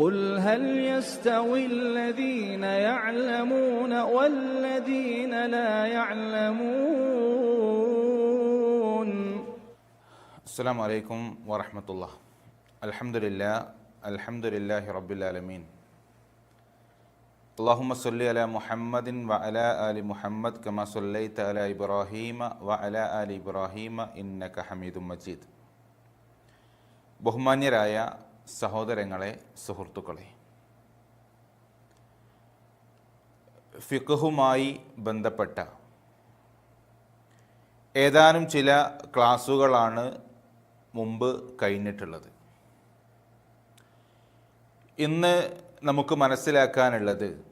قل هل يستوي الذين يعلمون والذين لا يعلمون السلام عليكم ورحمة الله الحمد لله الحمد لله رب العالمين اللهم صل على محمد وعلى آل محمد كما صليت على إبراهيم وعلى آل إبراهيم إنك حميد مجيد ബഹുമാന്യരായ സഹോദരങ്ങളെ സുഹൃത്തുക്കളെ. ഫിഖുമായി ബന്ധപ്പെട്ട ഏതാനും ചില ക്ലാസ്സുകളാണ് മുമ്പ് കഴിഞ്ഞിട്ടുള്ളത്. ഇന്ന് നമുക്ക് മനസ്സിലാക്കാനുള്ളത്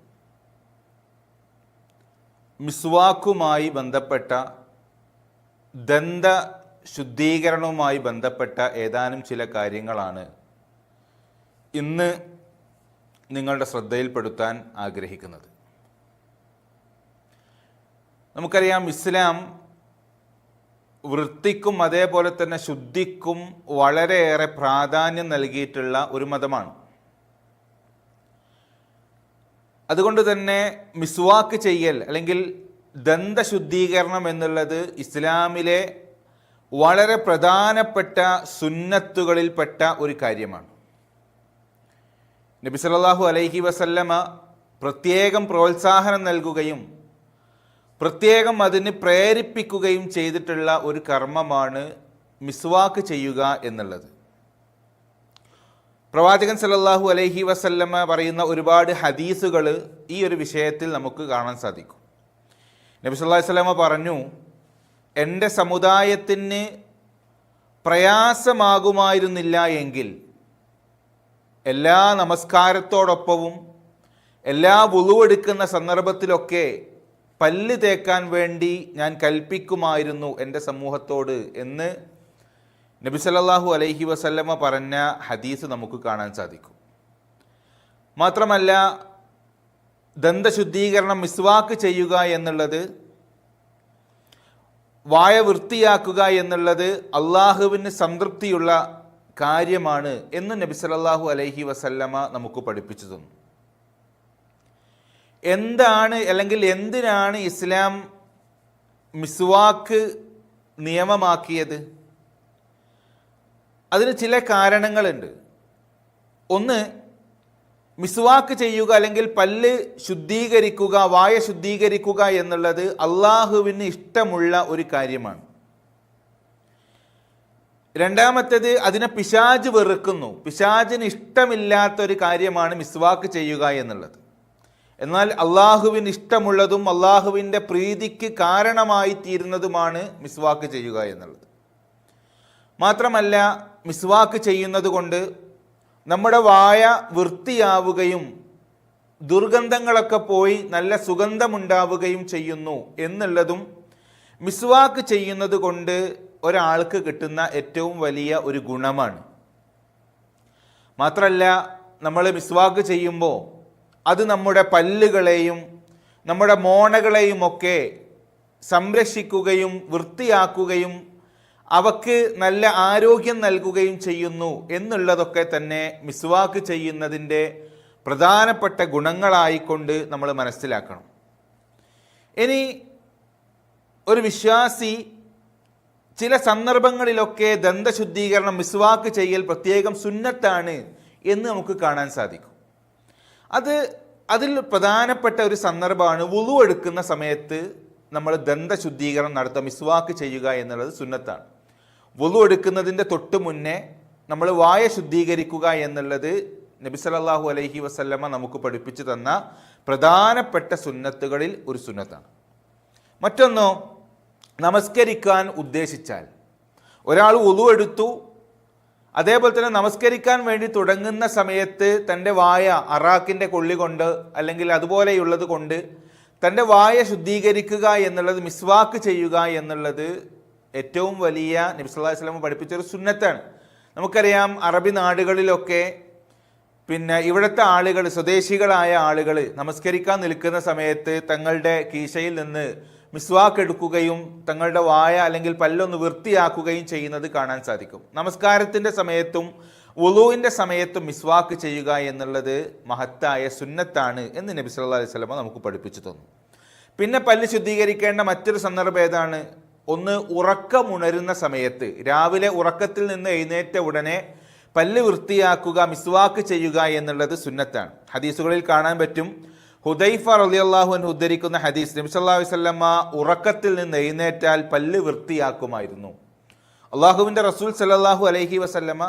മിസ്വാക്കുമായി ബന്ധപ്പെട്ട ദന്ത ശുദ്ധീകരണവുമായി ബന്ധപ്പെട്ട ഏതാനും ചില കാര്യങ്ങളാണ് ഇന്ന് നിങ്ങളുടെ ശ്രദ്ധയിൽപ്പെടുത്താൻ ആഗ്രഹിക്കുന്നത്. നമുക്കറിയാം ഇസ്ലാം വൃത്തിക്കും അതേപോലെ തന്നെ ശുദ്ധിക്കും വളരെയേറെ പ്രാധാന്യം നൽകിയിട്ടുള്ള ഒരു മതമാണ്. അതുകൊണ്ട് തന്നെ മിസ്വാക്ക് ചെയ്യൽ അല്ലെങ്കിൽ ദന്തശുദ്ധീകരണം എന്നുള്ളത് ഇസ്ലാമിലെ വളരെ പ്രധാനപ്പെട്ട സുന്നത്തുകളിൽപ്പെട്ട ഒരു കാര്യമാണ്. നബി സല്ലല്ലാഹു അലൈഹി വസല്ലമ പ്രത്യേകം പ്രോത്സാഹനം നൽകുകയും പ്രത്യേകം അതിന് പ്രേരിപ്പിക്കുകയും ചെയ്തിട്ടുള്ള ഒരു കർമ്മമാണ് മിസ്വാക്ക് ചെയ്യുക എന്നുള്ളത്. പ്രവാചകൻ സല്ലല്ലാഹു അലൈഹി വസല്ലമ പറയുന്ന ഒരുപാട് ഹദീസുകൾ ഈ ഒരു വിഷയത്തിൽ നമുക്ക് കാണാൻ സാധിക്കും. നബി സല്ലല്ലാഹു അലൈഹി വസല്ലമ പറഞ്ഞു എന്റെ സമുദായത്തിന് പ്രയാസമാകുമായിരുന്നില്ല എങ്കിൽ എല്ലാ നമസ്കാരത്തോടൊപ്പവും എല്ലാ വുളുവെടുക്കുന്ന സന്ദർഭത്തിലൊക്കെ പല്ല് തേക്കാൻ വേണ്ടി ഞാൻ കൽപ്പിക്കുമായിരുന്നു എന്റെ സമൂഹത്തോട് എന്ന് നബി സല്ലല്ലാഹു അലൈഹി വസല്ലമ പറഞ്ഞ ഹദീസ് നമുക്ക് കാണാൻ സാധിക്കും. മാത്രമല്ല ദന്തശുദ്ധീകരണം മിസ്വാക്ക് ചെയ്യുക എന്നുള്ളത് വായ വൃത്തിയാക്കുക എന്നുള്ളത് അള്ളാഹുവിന് സംതൃപ്തിയുള്ള കാര്യമാണ് എന്ന് നബി സല്ലല്ലാഹു അലൈഹി വസല്ലമ നമുക്ക് പഠിപ്പിച്ചു തന്നു. എന്താണ് അല്ലെങ്കിൽ എന്തിനാണ് ഇസ്ലാം മിസ്വാക്ക് നിയമമാക്കിയത്? അതിന് ചില കാരണങ്ങളുണ്ട്. ഒന്ന് മിസ്വാക്ക് ചെയ്യുക അല്ലെങ്കിൽ പല്ല് ശുദ്ധീകരിക്കുക വായ ശുദ്ധീകരിക്കുക എന്നുള്ളത് അള്ളാഹുവിന് ഇഷ്ടമുള്ള ഒരു കാര്യമാണ്. രണ്ടാമത്തേത് അതിനെ പിശാജ് വെറുക്കുന്നു. പിശാജിന് ഇഷ്ടമില്ലാത്ത ഒരു കാര്യമാണ് മിസ്വാക്ക് ചെയ്യുക എന്നുള്ളത്. എന്നാൽ അള്ളാഹുവിന് ഇഷ്ടമുള്ളതും അള്ളാഹുവിന്റെ പ്രീതിക്ക് കാരണമായി തീരുന്നതുമാണ് മിസ്വാക്ക് ചെയ്യുക എന്നുള്ളത്. മാത്രമല്ല മിസ്വാക്ക് ചെയ്യുന്നത് കൊണ്ട് നമ്മുടെ വായ വൃത്തിയാവുകയും ദുർഗന്ധങ്ങളൊക്കെ പോയി നല്ല സുഗന്ധമുണ്ടാവുകയും ചെയ്യുന്നു എന്നുള്ളതും മിസ്വാക്ക് ചെയ്യുന്നത് കൊണ്ട് ഒരാൾക്ക് കിട്ടുന്ന ഏറ്റവും വലിയ ഒരു ഗുണമാണ്. മാത്രമല്ല നമ്മൾ മിസ്വാക്ക് ചെയ്യുമ്പോൾ അത് നമ്മുടെ പല്ലുകളെയും നമ്മുടെ മോണകളെയും ഒക്കെ സംരക്ഷിക്കുകയും വൃത്തിയാക്കുകയും അവക്ക് നല്ല ആരോഗ്യം നൽകുകയും ചെയ്യുന്നു എന്നുള്ളതൊക്കെ തന്നെ മിസ്വാക്ക് ചെയ്യുന്നതിന്റെ പ്രധാനപ്പെട്ട ഗുണങ്ങളായിക്കൊണ്ട് നമ്മൾ മനസ്സിലാക്കണം. ഇനി ഒരു വിശ്വാസി ചില സന്ദർഭങ്ങളിലൊക്കെ ദന്തശുദ്ധീകരണം മിസ്വാക്ക് ചെയ്യൽ പ്രത്യേകം സുന്നത്താണ് എന്ന് നമുക്ക് കാണാൻ സാധിക്കും. അത് അതിൽ പ്രധാനപ്പെട്ട ഒരു സന്ദർഭമാണ് വുളു എടുക്കുന്ന സമയത്ത് നമ്മൾ ദന്തശുദ്ധീകരണം നടത്തുക മിസ്വാക്ക് ചെയ്യുക എന്നുള്ളത് സുന്നത്താണ്. വുളു എടുക്കുന്നതിന്റെ തൊട്ട് മുന്നേ നമ്മൾ വായ ശുദ്ധീകരിക്കുക എന്നുള്ളത് നബി സല്ലല്ലാഹു അലൈഹി വസല്ലമ നമുക്ക് പഠിപ്പിച്ചു തന്ന പ്രധാനപ്പെട്ട സുന്നത്തുകളിൽ ഒരു സുന്നത്താണ്. മറ്റൊന്നോ നമസ്കരിക്കാൻ ഉദ്ദേശിച്ചാൽ. ഒരാൾ ഒതു എടുത്തു അതേപോലെ തന്നെ നമസ്കരിക്കാൻ വേണ്ടി തുടങ്ങുന്ന സമയത്ത് തന്റെ വായ അറാക്കിന്റെ കൊള്ളി കൊണ്ട് അല്ലെങ്കിൽ അതുപോലെയുള്ളത് കൊണ്ട് തന്റെ വായ ശുദ്ധീകരിക്കുക എന്നുള്ളത് മിസ്വാക്ക് ചെയ്യുക എന്നുള്ളത് ഏറ്റവും വലിയ നബി സല്ലല്ലാഹു അലൈഹി വസല്ലം പഠിപ്പിച്ചൊരു സുന്നത്താണ്. നമുക്കറിയാം അറബി നാടുകളിലൊക്കെ പിന്നെ ഇവിടുത്തെ ആളുകൾ സ്വദേശികളായ ആളുകൾ നമസ്കരിക്കാൻ നിൽക്കുന്ന സമയത്ത് തങ്ങളുടെ കീശയിൽ നിന്ന് മിസ്വാക്ക് എടുക്കുകയും തങ്ങളുടെ വായ അല്ലെങ്കിൽ പല്ലൊന്ന് വൃത്തിയാക്കുകയും ചെയ്യുന്നത് കാണാൻ സാധിക്കും. നമസ്കാരത്തിന്റെ സമയത്തും ഉളുവിന്റെ സമയത്തും മിസ്വാക്ക് ചെയ്യുക എന്നുള്ളത് മഹത്തായ സുന്നത്താണ് എന്ന് നബി സല്ലല്ലാഹു അലൈഹി വസല്ലമ നമുക്ക് പഠിപ്പിച്ചു തന്നു. പിന്നെ പല്ല് ശുദ്ധീകരിക്കേണ്ട മറ്റൊരു സന്ദർഭം ഏതാണ്? ഒന്ന് ഉറക്കമുണരുന്ന സമയത്ത് രാവിലെ ഉറക്കത്തിൽ നിന്ന് എഴുന്നേറ്റ ഉടനെ പല്ല് വൃത്തിയാക്കുക മിസ്വാക്ക് ചെയ്യുക എന്നുള്ളത് സുന്നത്താണ്. ഹദീസുകളിൽ കാണാൻ പറ്റും ഹുദൈഫ റളിയല്ലാഹു അൻഹു ഉദ്ധരിക്കുന്ന ഹദീസ് നബി സല്ലല്ലാഹു അലൈഹി വസല്ലമ ഉറക്കത്തിൽ നിന്ന് എഴുന്നേറ്റാൽ പല്ല് വൃത്തിയാക്കുമായിരുന്നു. അള്ളാഹുവിന്റെ റസൂൽ സല്ലല്ലാഹു അലൈഹി വസല്ലമ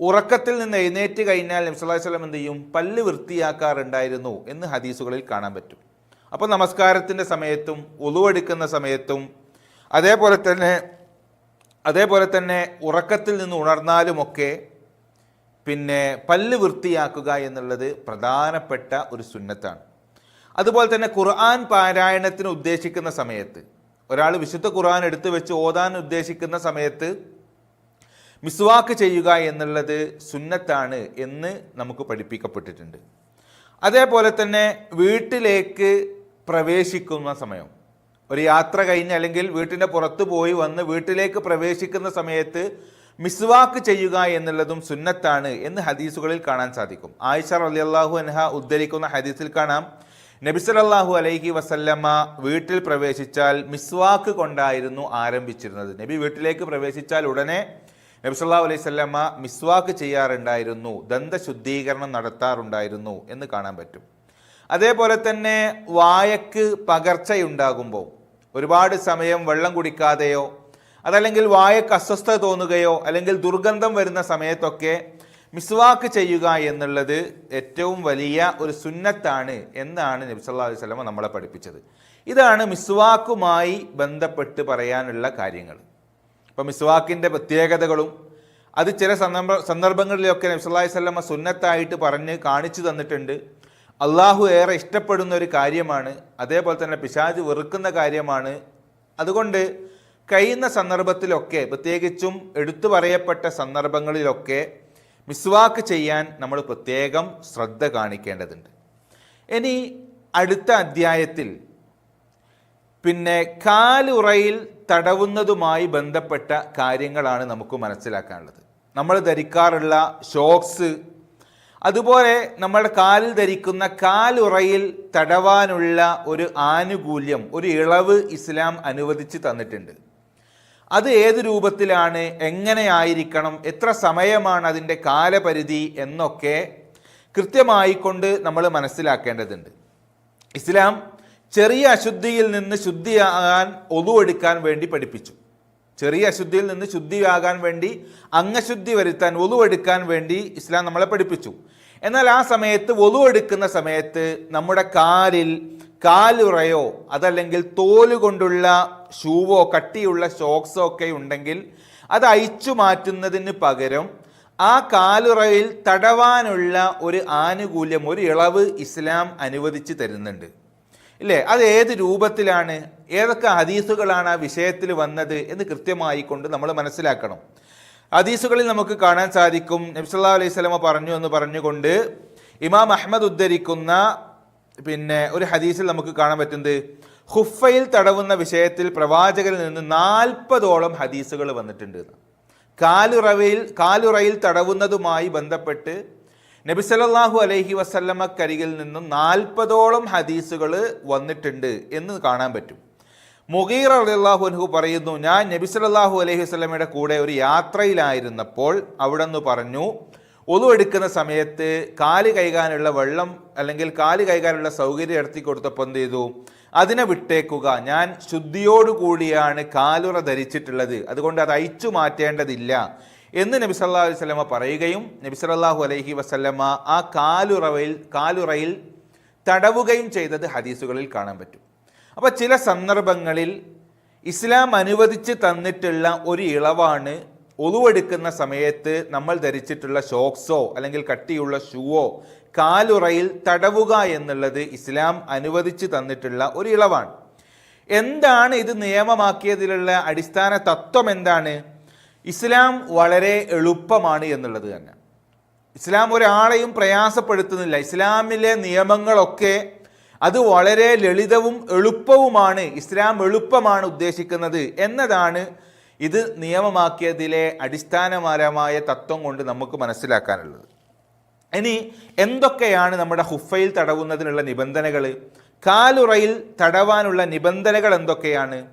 ഉറക്കത്തിൽ നിന്ന് എഴുന്നേറ്റ് കഴിഞ്ഞാൽ നബി വല്ലം എന്ത് ചെയ്യും? പല്ല് വൃത്തിയാക്കാറുണ്ടായിരുന്നു എന്ന് ഹദീസുകളിൽ കാണാൻ പറ്റും. അപ്പോൾ നമസ്കാരത്തിന്റെ സമയത്തും ഉളുവെടുക്കുന്ന സമയത്തും അതേപോലെ തന്നെ അതേപോലെ തന്നെ ഉറക്കത്തിൽ നിന്ന് ഉണർന്നാലുമൊക്കെ പിന്നെ പല്ല് വൃത്തിയാക്കുക എന്നുള്ളത് പ്രധാനപ്പെട്ട ഒരു സുന്നത്താണ്. അതുപോലെ തന്നെ ഖുർആൻ പാരായണത്തിന് ഉദ്ദേശിക്കുന്ന സമയത്ത് ഒരാൾ വിശുദ്ധ ഖുർആൻ എടുത്തു വെച്ച് ഓതാൻ ഉദ്ദേശിക്കുന്ന സമയത്ത് മിസ്വാക്ക് ചെയ്യുക എന്നുള്ളത് സുന്നത്താണ് എന്ന് നമുക്ക് പഠിപ്പിക്കപ്പെട്ടിട്ടുണ്ട്. അതേപോലെ തന്നെ വീട്ടിലേക്ക് പ്രവേശിക്കുന്ന സമയം. ഒരു യാത്ര കഴിഞ്ഞ് അല്ലെങ്കിൽ വീട്ടിന്റെ പുറത്ത് പോയി വന്ന് വീട്ടിലേക്ക് പ്രവേശിക്കുന്ന സമയത്ത് മിസ്വാക്ക് ചെയ്യുക എന്നുള്ളതും സുന്നത്താണ് എന്ന് ഹദീസുകളിൽ കാണാൻ സാധിക്കും. ആയിഷ റളിയല്ലാഹു അൻഹ ഉദ്ധരിക്കുന്ന ഹദീസിൽ കാണാം നബി സല്ലല്ലാഹു അലൈഹി വസല്ലമ്മ വീട്ടിൽ പ്രവേശിച്ചാൽ മിസ്വാക്ക് കൊണ്ടായിരുന്നു ആരംഭിച്ചിരുന്നത്. നബി വീട്ടിലേക്ക് പ്രവേശിച്ചാൽ ഉടനെ നബിസല്ലാഹു അലൈഹി സ്വല്ലമ്മ മിസ്വാക്ക് ചെയ്യാറുണ്ടായിരുന്നു ദന്തശുദ്ധീകരണം നടത്താറുണ്ടായിരുന്നു എന്ന് കാണാൻ പറ്റും. അതേപോലെ തന്നെ വായക്ക് പകർച്ചയുണ്ടാകുമ്പോൾ ഒരുപാട് സമയം വെള്ളം കുടിക്കാതെയോ അതല്ലെങ്കിൽ വായക്ക് അസ്വസ്ഥത തോന്നുകയോ അല്ലെങ്കിൽ ദുർഗന്ധം വരുന്ന സമയത്തൊക്കെ മിസ്വാക്ക് ചെയ്യുക എന്നുള്ളത് ഏറ്റവും വലിയ ഒരു സുന്നത്താണ് എന്നാണ് നബി സല്ലല്ലാഹു അലൈഹി സ്വലമ നമ്മളെ പഠിപ്പിച്ചത്. ഇതാണ് മിസ്വാക്കുമായി ബന്ധപ്പെട്ട് പറയാനുള്ള കാര്യങ്ങൾ. ഇപ്പം മിസ്വാക്കിന്റെ പ്രത്യേകതകളും അത് ചില സന്ദർഭ സന്ദർഭങ്ങളിലൊക്കെ അലൈഹി വസല്ലമ സുന്നത്തായിട്ട് പറഞ്ഞ് കാണിച്ചു തന്നിട്ടുണ്ട്. അള്ളാഹു ഏറെ ഇഷ്ടപ്പെടുന്ന ഒരു കാര്യമാണ് അതേപോലെ തന്നെ പിശാജ് വെറുക്കുന്ന കാര്യമാണ്. അതുകൊണ്ട് കഴിയുന്ന സന്ദർഭത്തിലൊക്കെ പ്രത്യേകിച്ചും എടുത്തു പറയപ്പെട്ട സന്ദർഭങ്ങളിലൊക്കെ മിസ്വാക്ക് ചെയ്യാൻ നമ്മൾ പ്രത്യേകം ശ്രദ്ധ കാണിക്കേണ്ടതുണ്ട്. ഇനി അടുത്ത അധ്യായത്തിൽ പിന്നെ കാലുറയിൽ തടവുന്നതുമായി ബന്ധപ്പെട്ട കാര്യങ്ങളാണ് നമുക്ക് മനസ്സിലാക്കാനുള്ളത്. നമ്മൾ ധരിക്കാറുള്ള ഷോക്സ് അതുപോലെ നമ്മുടെ കാലിൽ ധരിക്കുന്ന കാലുറയിൽ തടവാനുള്ള ഒരു ആനുകൂല്യം ഒരു ഇളവ് ഇസ്ലാം അനുവദിച്ച് തന്നിട്ടുണ്ട്. അത് ഏത് രൂപത്തിലാണ് എങ്ങനെയായിരിക്കണം എത്ര സമയമാണ് അതിന്റെ കാലപരിധി എന്നൊക്കെ കൃത്യമായിക്കൊണ്ട് നമ്മൾ മനസ്സിലാക്കേണ്ടതുണ്ട്. ഇസ്ലാം ചെറിയ അശുദ്ധിയിൽ നിന്ന് ശുദ്ധിയാകാൻ ഒതുവെടുക്കാൻ വേണ്ടി പഠിപ്പിച്ചു. ചെറിയ അശുദ്ധിയിൽ നിന്ന് ശുദ്ധിയാകാൻ വേണ്ടി അംഗശുദ്ധി വരുത്താൻ ഒതുവെടുക്കാൻ വേണ്ടി ഇസ്ലാം നമ്മളെ പഠിപ്പിച്ചു. എന്നാൽ ആ സമയത്ത് ഒതുവെടുക്കുന്ന സമയത്ത് നമ്മുടെ കാലിൽ കാലുറയോ അതല്ലെങ്കിൽ തോൽ കൊണ്ടുള്ള ഷൂവോ കട്ടിയുള്ള ഷോക്സോ ഒക്കെ ഉണ്ടെങ്കിൽ അത് അയച്ചു മാറ്റുന്നതിന് പകരം ആ കാലുറയിൽ തടവാനുള്ള ഒരു ആനുകൂല്യം ഒരു ഇളവ് ഇസ്ലാം അനുവദിച്ച് തരുന്നുണ്ട്. ഇല്ലേ? അത് ഏത് രൂപത്തിലാണ്? ഏതൊക്കെ ഹദീസുകളാണ് ആ വിഷയത്തിൽ വന്നത് എന്ന് കൃത്യമായി കൊണ്ട് നമ്മൾ മനസ്സിലാക്കണം. ഹദീസുകളിൽ നമുക്ക് കാണാൻ സാധിക്കും. നബ്സല്ലാ അലൈഹി സ്വലമ പറഞ്ഞു എന്ന് പറഞ്ഞുകൊണ്ട് ഇമാം അഹമ്മദ് ഉദ്ധരിക്കുന്ന പിന്നെ ഒരു ഹദീസിൽ നമുക്ക് കാണാൻ പറ്റുന്നത് ഹുഫയിൽ തടവുന്ന വിഷയത്തിൽ പ്രവാചകരിൽ നിന്ന് നാൽപ്പതോളം ഹദീസുകൾ വന്നിട്ടുണ്ട്. കാലുറവയിൽ കാലുറയിൽ തടവുന്നതുമായി ബന്ധപ്പെട്ട് നബി സല്ലല്ലാഹു അലൈഹി വസല്ലമക്കരികിൽ നിന്നും നാൽപ്പതോളം ഹദീസുകൾ വന്നിട്ടുണ്ട് എന്ന് കാണാൻ പറ്റും മുഗീർ അള്ളാഹു അനഹു പറയുന്നു ഞാൻ നബി സല്ലല്ലാഹു അലൈഹി വസല്ലമയുടെ കൂടെ ഒരു യാത്രയിലായിരുന്നപ്പോൾ അവിടെ നിന്ന് പറഞ്ഞു ഒതു എടുക്കുന്ന സമയത്ത് കാൽ കൈകാനുള്ള വെള്ളം അല്ലെങ്കിൽ കാൽ കൈകാനുള്ള സൗകര്യം എടുത്തി കൊടുത്തപ്പോൾ എന്ത് ചെയ്തു? അതിനെ വിട്ടേക്കുക. ഞാൻ ശുദ്ധിയോടുകൂടിയാണ് കാലുറ ധരിച്ചിട്ടുള്ളത്. അതുകൊണ്ട് അത് അയച്ചു മാറ്റേണ്ടതില്ല എന്ന് നബി സല്ലാ അലൈഹി വസല്ലമ പറയുകയും നബി സല്ലാഹു അലൈഹി വസല്ലമ ആ കാലുറവയിൽ കാലുറയിൽ തടവുകയും ചെയ്തത് ഹദീസുകളിൽ കാണാൻ പറ്റും. അപ്പോൾ ചില സന്ദർഭങ്ങളിൽ ഇസ്ലാം അനുവദിച്ച് തന്നിട്ടുള്ള ഒരു ഇളവാണ് ഒളിവെടുക്കുന്ന സമയത്ത് നമ്മൾ ധരിച്ചിട്ടുള്ള ഷോക്സോ അല്ലെങ്കിൽ കട്ടിയുള്ള ഷൂവോ കാലുറയിൽ തടവുക എന്നുള്ളത് ഇസ്ലാം അനുവദിച്ചു തന്നിട്ടുള്ള ഒരു ഇളവാണ്. എന്താണ് ഇത് നിയമമാക്കിയതിലുള്ള അടിസ്ഥാന തത്വം എന്താണ്? ഇസ്ലാം വളരെ എളുപ്പമാണ് എന്നുള്ളത് തന്നെ. ഇസ്ലാം ഒരാളെയും പ്രയാസപ്പെടുത്തുന്നില്ല. ഇസ്ലാമിലെ നിയമങ്ങളൊക്കെ അത് വളരെ ലളിതവും എളുപ്പവുമാണ്. ഇസ്ലാം എളുപ്പമാണ് ഉദ്ദേശിക്കുന്നത് എന്നതാണ് ഇത് നിയമമാക്കിയതിലെ അടിസ്ഥാനപരമായ തത്വം കൊണ്ട് നമുക്ക് മനസ്സിലാക്കാനുള്ളത്. ഇനി എന്തൊക്കെയാണ് നമ്മുടെ ഹുഫയിൽ തടവുന്നതിനുള്ള നിബന്ധനകൾ കാലുറയിൽ തടവാനുള്ള നിബന്ധനകൾ എന്തൊക്കെയാണ്?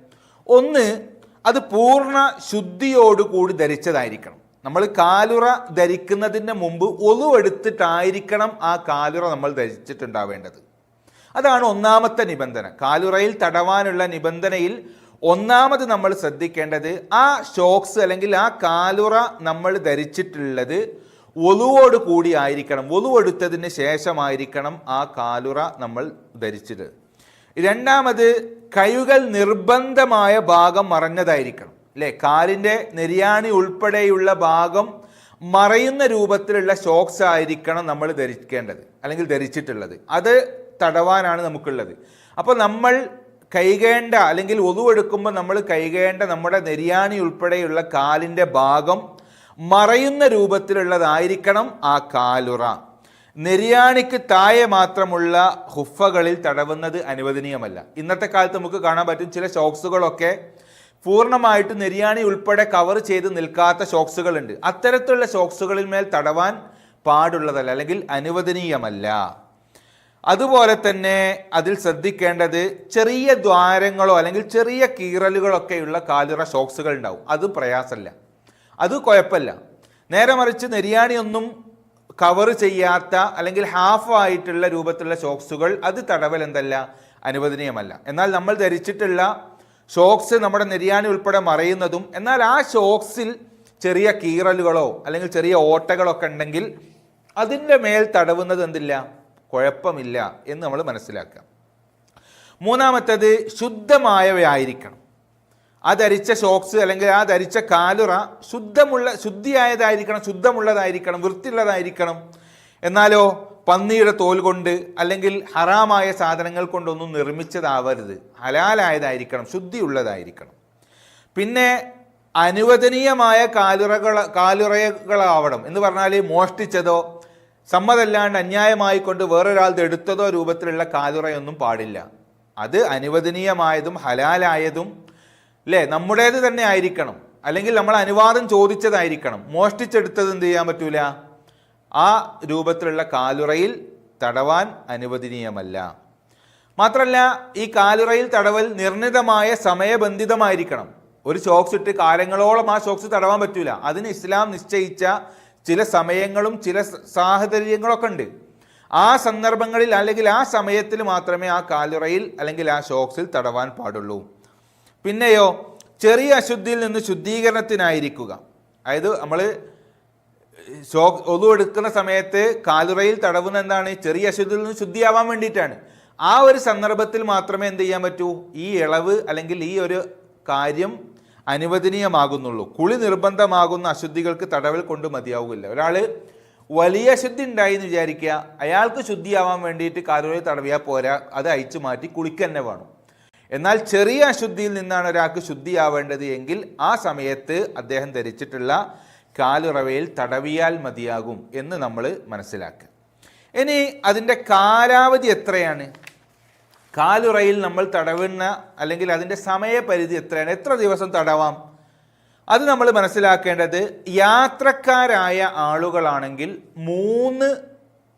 ഒന്ന് അത് പൂർണ ശുദ്ധിയോടുകൂടി ധരിച്ചതായിരിക്കണം. നമ്മൾ കാലുറ ധരിക്കുന്നതിന് മുമ്പ് ഒലുവെടുത്തിട്ടായിരിക്കണം ആ കാലുറ നമ്മൾ ധരിച്ചിട്ടുണ്ടാവേണ്ടത്. അതാണ് ഒന്നാമത്തെ നിബന്ധന. കാലുറയിൽ തടവാനുള്ള നിബന്ധനയിൽ ഒന്നാമത് നമ്മൾ ശ്രദ്ധിക്കേണ്ടത് ആ ഷോക്സ് അല്ലെങ്കിൽ ആ കാലുറ നമ്മൾ ധരിച്ചിട്ടുള്ളത് ഒലുവോട് കൂടി ആയിരിക്കണം. ഒലുവെടുത്തതിന് ശേഷമായിരിക്കണം ആ കാലുറ നമ്മൾ ധരിച്ചത്. രണ്ടാമത് കൈകൾ നിർബന്ധമായ ഭാഗം മറഞ്ഞതായിരിക്കണം. അല്ലേ? കാലിന്റെ നെരിയാണി ഉൾപ്പെടെയുള്ള ഭാഗം മറയുന്ന രൂപത്തിലുള്ള ഷോക്സ് ആയിരിക്കണം നമ്മൾ ധരിക്കേണ്ടത് അല്ലെങ്കിൽ ധരിച്ചിട്ടുള്ളത്. അത് തടവാനാണ് നമുക്കുള്ളത്. അപ്പോൾ നമ്മൾ കൈകേണ്ട അല്ലെങ്കിൽ ഒതുവെടുക്കുമ്പോൾ നമ്മൾ കൈകേണ്ട നമ്മുടെ നെരിയാണി ഉൾപ്പെടെയുള്ള കാലിന്റെ ഭാഗം മറയുന്ന രൂപത്തിലുള്ളതായിരിക്കണം ആ കാലുറ. നെരിയാണിക്ക് താഴെ മാത്രമുള്ള ഹുഫകളിൽ തടവുന്നത് അനുവദനീയമല്ല. ഇന്നത്തെ കാലത്ത് നമുക്ക് കാണാൻ പറ്റും ചില ഷോക്സുകളൊക്കെ പൂർണമായിട്ട് നെരിയാണി ഉൾപ്പെടെ കവർ ചെയ്ത് നിൽക്കാത്ത ഷോക്സുകളുണ്ട്. അത്തരത്തിലുള്ള ഷോക്സുകളിന്മേൽ തടവാൻ പാടുള്ളതല്ല അല്ലെങ്കിൽ അനുവദനീയമല്ല. അതുപോലെ തന്നെ അതിൽ ശ്രദ്ധിക്കേണ്ടത് ചെറിയ ദ്വാരങ്ങളോ അല്ലെങ്കിൽ ചെറിയ കീറലുകളൊക്കെയുള്ള കാലുറ ഷോക്സുകൾ ഉണ്ടാവും. അത് പ്രയാസമല്ല. അത് കുഴപ്പമില്ല. നേരെ മറിച്ച് നെരിയാണിയൊന്നും കവർ ചെയ്യാത്ത അല്ലെങ്കിൽ ഹാഫ് ആയിട്ടുള്ള രൂപത്തിലുള്ള ഷോക്സുകൾ അത് തടവൽ എന്തല്ല? അനുവദനീയമല്ല. എന്നാൽ നമ്മൾ ധരിച്ചിട്ടുള്ള ഷോക്സ് നമ്മുടെ നെരിയാണി ഉൾപ്പെടെ മറയുന്നതും എന്നാൽ ആ ഷോക്സിൽ ചെറിയ കീറലുകളോ അല്ലെങ്കിൽ ചെറിയ ഓട്ടകളൊക്കെ ഉണ്ടെങ്കിൽ അതിന്റെ മേൽ തടവുന്നത് എന്തില്ല? കുഴപ്പമില്ല എന്ന് നമ്മൾ മനസ്സിലാക്കുക. മൂന്നാമത്തേത് ശുദ്ധമായവയായിരിക്കണം. ആ ധരിച്ച ഷോക്സ് അല്ലെങ്കിൽ ആ ധരിച്ച കാലുറ ശുദ്ധമുള്ള ശുദ്ധിയായതായിരിക്കണം ശുദ്ധമുള്ളതായിരിക്കണം വൃത്തിയുള്ളതായിരിക്കണം. എന്നാലോ പന്നിയുടെ തോൽ കൊണ്ട് അല്ലെങ്കിൽ ഹറാമായ സാധനങ്ങൾ കൊണ്ടൊന്നും നിർമ്മിച്ചതാവരുത്. ഹലാലായതായിരിക്കണം ശുദ്ധിയുള്ളതായിരിക്കണം. പിന്നെ അനുവദനീയമായ കാലുറകൾ കാലുറകളാവണം. എന്ന് പറഞ്ഞാൽ മോഷ്ടിച്ചതോ സമ്മതല്ലാണ്ട് അന്യായമായി കൊണ്ട് വേറൊരാളുടെ എടുത്തതോ രൂപത്തിലുള്ള കാതുറയൊന്നും പാടില്ല. അത് അനുവദനീയമായതും ഹലാലായതും അല്ലേ നമ്മുടേത് തന്നെ ആയിരിക്കണം. അല്ലെങ്കിൽ നമ്മൾ അനുവാദം ചോദിച്ചതായിരിക്കണം. മോഷ്ടിച്ചെടുത്തത് എന്ത് ചെയ്യാൻ പറ്റൂല? ആ രൂപത്തിലുള്ള കാലുറയിൽ തടവാൻ അനുവദനീയമല്ല. മാത്രമല്ല ഈ കാലുറയിൽ തടവൽ നിർണിതമായ സമയബന്ധിതമായിരിക്കണം. ഒരു ഷോക്സ് ഇട്ട് കാലങ്ങളോളം ആ ഷോക്സ് തടവാൻ പറ്റൂല. അതിന് ഇസ്ലാം നിശ്ചയിച്ച ചില സമയങ്ങളും ചില സാഹചര്യങ്ങളൊക്കെ ഉണ്ട് ആ സന്ദർഭങ്ങളിൽ അല്ലെങ്കിൽ ആ സമയത്തിൽ മാത്രമേ ആ കാലുറയിൽ അല്ലെങ്കിൽ ആ ഷോക്സിൽ തടവാൻ പാടുള്ളൂ. പിന്നെയോ ചെറിയ അശുദ്ധിയിൽ നിന്ന് ശുദ്ധീകരണത്തിനായിരിക്കുക. അതായത് നമ്മൾ ഷോ ഒതു എടുക്കുന്ന സമയത്ത് കാലുറയിൽ തടവുന്ന എന്താണ്? ചെറിയ അശുദ്ധിയിൽ നിന്ന് ശുദ്ധിയാവാൻ വേണ്ടിയിട്ടാണ്. ആ ഒരു സന്ദർഭത്തിൽ മാത്രമേ എന്ത് ചെയ്യാൻ പറ്റൂ? ഈ ഇളവ് അല്ലെങ്കിൽ ഈ ഒരു കാര്യം അനുവദനീയമാകുന്നുള്ളൂ. കുളി നിർബന്ധമാകുന്ന അശുദ്ധികൾക്ക് തടവിൽ കൊണ്ട് മതിയാവില്ല ഒരാൾ വലിയ അശുദ്ധി ഉണ്ടായി എന്ന് വിചാരിക്കുക അയാൾക്ക് ശുദ്ധിയാവാൻ വേണ്ടിയിട്ട് കാലുകളിൽ തടവിയാൽ പോരാ അത് അയച്ചു മാറ്റി കുളിക്കന്നെ വേണം. എന്നാൽ ചെറിയ അശുദ്ധിയിൽ നിന്നാണ് ഒരാൾക്ക് ശുദ്ധിയാവേണ്ടത് എങ്കിൽ ആ സമയത്ത് അദ്ദേഹം ധരിച്ചിട്ടുള്ള കാലുറവയിൽ തടവിയാൽ മതിയാകും എന്ന് നമ്മൾ മനസ്സിലാക്കുക. ഇനി അതിന്റെ കാലാവധി എത്രയാണ്? കാലുറയിൽ നമ്മൾ തടവുന്ന അല്ലെങ്കിൽ അതിന്റെ സമയപരിധി എത്രയാണ്? എത്ര ദിവസം തടവാം? അത് നമ്മൾ മനസ്സിലാക്കേണ്ടത് യാത്രക്കാരായ ആളുകളാണെങ്കിൽ മൂന്ന്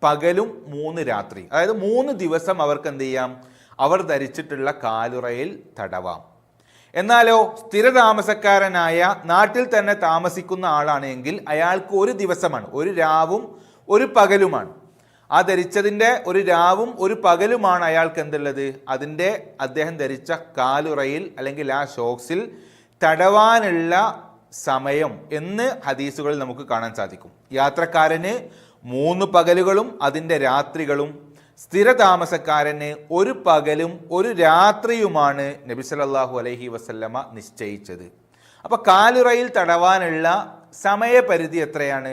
പകലും മൂന്ന് രാത്രി അതായത് മൂന്ന് ദിവസം അവർക്ക് എന്ത് ചെയ്യാം? അവർ ധരിച്ചിട്ടുള്ള കാലുറയിൽ തടവാം. എന്നാലോ സ്ഥിരതാമസക്കാരനായ നാട്ടിൽ തന്നെ താമസിക്കുന്ന ആളാണെങ്കിൽ അയാൾക്ക് ഒരു ദിവസമാണ്. ഒരു രാവും ഒരു പകലുമാണ്. ആ ധരിച്ചതിന്റെ ഒരു രാവും ഒരു പകലുമാണ് അയാൾക്ക് എന്തുള്ളത്? അതിന്റെ അദ്ദേഹം ധരിച്ച കാലുറയിൽ അല്ലെങ്കിൽ ആ ഷോക്സിൽ തടവാനുള്ള സമയം എന്ന് ഹദീസുകളിൽ നമുക്ക് കാണാൻ സാധിക്കും. യാത്രക്കാരന് മൂന്ന് പകലുകളും അതിന്റെ രാത്രികളും സ്ഥിര സ്ഥിരതാമസക്കാരന് ഒരു പകലും ഒരു രാത്രിയുമാണ് നബി സല്ലല്ലാഹു അലഹി വസല്ലമ നിശ്ചയിച്ചത്. അപ്പോൾ കാലുറയിൽ തടവാനുള്ള സമയപരിധി എത്രയാണ്?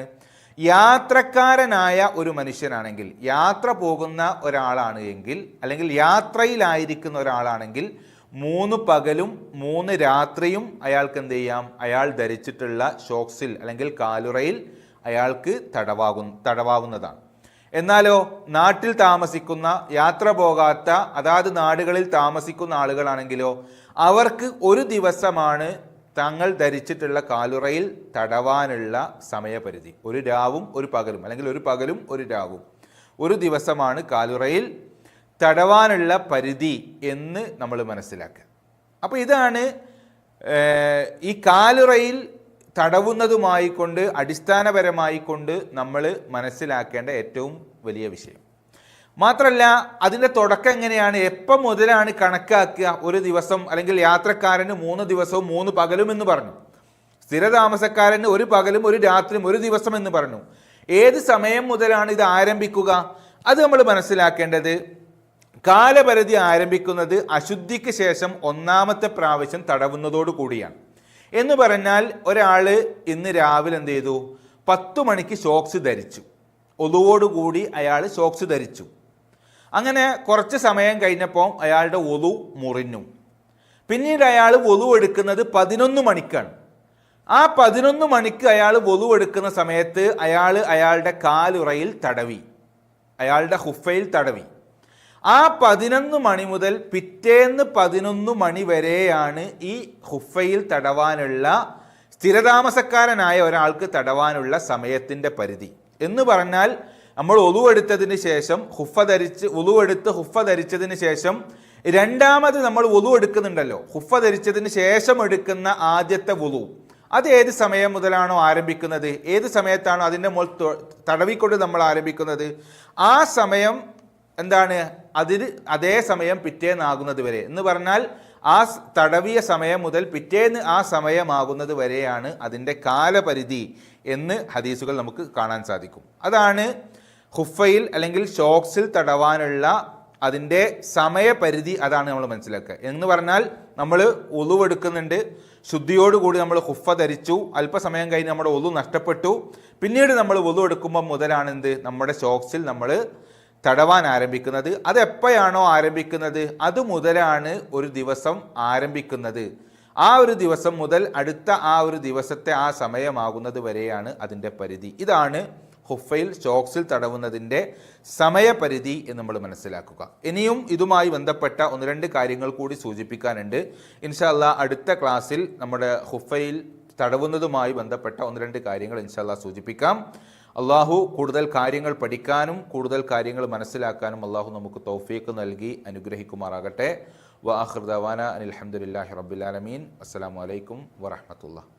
യാത്രക്കാരനായ ഒരു മനുഷ്യനാണെങ്കിൽ യാത്ര പോകുന്ന ഒരാളാണ് എങ്കിൽ അല്ലെങ്കിൽ യാത്രയിലായിരിക്കുന്ന ഒരാളാണെങ്കിൽ മൂന്ന് പകലും മൂന്ന് രാത്രിയും അയാൾക്ക് എന്ത് ചെയ്യാം? അയാൾ ധരിച്ചിട്ടുള്ള ഷോക്സിൽ അല്ലെങ്കിൽ കാലുറയിൽ അയാൾക്ക് തടവാകു തടവാവുന്നതാണ്. എന്നാലോ നാട്ടിൽ താമസിക്കുന്ന യാത്ര പോകാത്ത അതാത് നാടുകളിൽ താമസിക്കുന്ന ആളുകളാണെങ്കിലോ അവർക്ക് ഒരു ദിവസമാണ് തങ്ങൾ ധരിച്ചിട്ടുള്ള കാലുറയിൽ തടവാനുള്ള സമയപരിധി. ഒരു രാവും ഒരു പകലും. അല്ലെങ്കിൽ ഒരു പകലും ഒരു രാവും. ഒരു ദിവസമാണ് കാലുറയിൽ തടവാനുള്ള പരിധി എന്ന് നമ്മൾ മനസ്സിലാക്കുക. അപ്പോൾ ഇതാണ് ഈ കാലുറയിൽ തടവുന്നതുമായി കൊണ്ട് അടിസ്ഥാനപരമായി കൊണ്ട് നമ്മൾ മനസ്സിലാക്കേണ്ട ഏറ്റവും വലിയ വിഷയം. മാത്രമല്ല അതിന്റെ തുടക്കം എങ്ങനെയാണ്? എപ്പം മുതലാണ് കണക്കാക്കുക? ഒരു ദിവസം അല്ലെങ്കിൽ യാത്രക്കാരന് മൂന്ന് ദിവസവും മൂന്ന് പകലും എന്ന് പറഞ്ഞു. സ്ഥിരതാമസക്കാരന് ഒരു പകലും ഒരു രാത്രിയും ഒരു ദിവസം എന്ന് പറഞ്ഞു. ഏത് സമയം മുതലാണ് ഇത് ആരംഭിക്കുക? അത് നമ്മൾ മനസ്സിലാക്കേണ്ടത്. കാലപരിധി ആരംഭിക്കുന്നത് അശുദ്ധിക്ക് ശേഷം ഒന്നാമത്തെ പ്രാവശ്യം തടവുന്നതോടു കൂടിയാണ്. എന്ന് പറഞ്ഞാൽ ഒരാൾ ഇന്ന് രാവിലെ എന്ത് ചെയ്തു? പത്തു മണിക്ക് ഷോക്സ് ധരിച്ചു. ഒതുവോടുകൂടി അയാൾ ഷോക്സ് ധരിച്ചു. അങ്ങനെ കുറച്ച് സമയം കഴിഞ്ഞപ്പോൾ അയാളുടെ ഒതു മുറിഞ്ഞു. പിന്നീട് അയാൾ ഒതു എടുക്കുന്നത് പതിനൊന്ന് മണിക്കാണ്. ആ പതിനൊന്ന് മണിക്ക് അയാൾ ഒതു എടുക്കുന്ന സമയത്ത് അയാൾ അയാളുടെ കാലുറയിൽ തടവി. അയാളുടെ ഹുഫയിൽ തടവി. ആ പതിനൊന്ന് മണി മുതൽ പിറ്റേന്ന് പതിനൊന്ന് മണി വരെയാണ് ഈ ഹുഫയിൽ തടവാനുള്ള സ്ഥിരതാമസക്കാരനായ ഒരാൾക്ക് തടവാനുള്ള സമയത്തിന്റെ പരിധി. എന്ന് പറഞ്ഞാൽ നമ്മൾ ഒലുവെടുത്തതിന് ശേഷം ഹുഫ ധരിച്ച് ഒലുവെടുത്ത് ഹുഫ ധരിച്ചതിന് ശേഷം രണ്ടാമത് നമ്മൾ ഒലു എടുക്കുന്നുണ്ടല്ലോ. ഹുഫ ധരിച്ചതിന് ശേഷം എടുക്കുന്ന ആദ്യത്തെ വുളു അത് ഏത് സമയം മുതലാണോ ആരംഭിക്കുന്നത്? ഏത് സമയത്താണോ അതിന്റെ മുകൾ തടവിക്കൊണ്ട് നമ്മൾ ആരംഭിക്കുന്നത്? ആ സമയം എന്താണ്? അതിന് അതേ സമയം പിറ്റേന്നാകുന്നത് വരെ. എന്ന് പറഞ്ഞാൽ ആ തടവിയ സമയം മുതൽ പിറ്റേന്ന് ആ സമയമാകുന്നത് വരെയാണ് അതിന്റെ കാലപരിധി എന്ന് ഹദീസുകൾ നമുക്ക് കാണാൻ സാധിക്കും. അതാണ് ഹുഫയിൽ അല്ലെങ്കിൽ ഷോക്സിൽ തടവാനുള്ള അതിന്റെ സമയപരിധി അതാണ് നമ്മൾ മനസ്സിലാക്കുക. എന്ന് പറഞ്ഞാൽ നമ്മൾ ഒലുവെടുക്കുന്നുണ്ട് ശുദ്ധിയോടുകൂടി നമ്മൾ ഹുഫ ധരിച്ചു. അല്പസമയം കഴിഞ്ഞ് നമ്മുടെ ഒലു നഷ്ടപ്പെട്ടു. പിന്നീട് നമ്മൾ ഒലു എടുക്കുമ്പോൾ മുതലാണ് എന്ത് നമ്മുടെ ഷോക്സിൽ നമ്മൾ തടവാൻ ആരംഭിക്കുന്നത്. അത് എപ്പോഴാണോ ആരംഭിക്കുന്നത്? അത് മുതലാണ് ഒരു ദിവസം ആരംഭിക്കുന്നത്. ആ ഒരു ദിവസം മുതൽ അടുത്ത ആ ഒരു ദിവസത്തെ ആ സമയമാകുന്നത് വരെയാണ് അതിന്റെ പരിധി. ഇതാണ് ഹുഫയിൽ സ്റ്റോക്സിൽ തടവുന്നതിന്റെ സമയപരിധി എന്ന് നമ്മൾ മനസ്സിലാക്കുക. ഇനിയും ഇതുമായി ബന്ധപ്പെട്ട ഒന്ന് രണ്ട് കാര്യങ്ങൾ കൂടി സൂചിപ്പിക്കാനുണ്ട്. ഇൻഷാല്ല അടുത്ത ക്ലാസ്സിൽ നമ്മുടെ ഹുഫയിൽ തടവുന്നതുമായി ബന്ധപ്പെട്ട ഒന്ന് രണ്ട് കാര്യങ്ങൾ ഇൻഷാല്ല സൂചിപ്പിക്കാം. അള്ളാഹു കൂടുതൽ കാര്യങ്ങൾ പഠിക്കാനും കൂടുതൽ കാര്യങ്ങൾ മനസ്സിലാക്കാനും അള്ളാഹു നമുക്ക് തൗഫീഖ് നൽകി അനുഗ്രഹിക്കുമാറാകട്ടെ. വാഹൃദവാന അനിൽഹമുല്ലാഹി റബ്ബുലാലമീൻ അസ്സാം വലൈക്കും വറഹമത്തുള്ള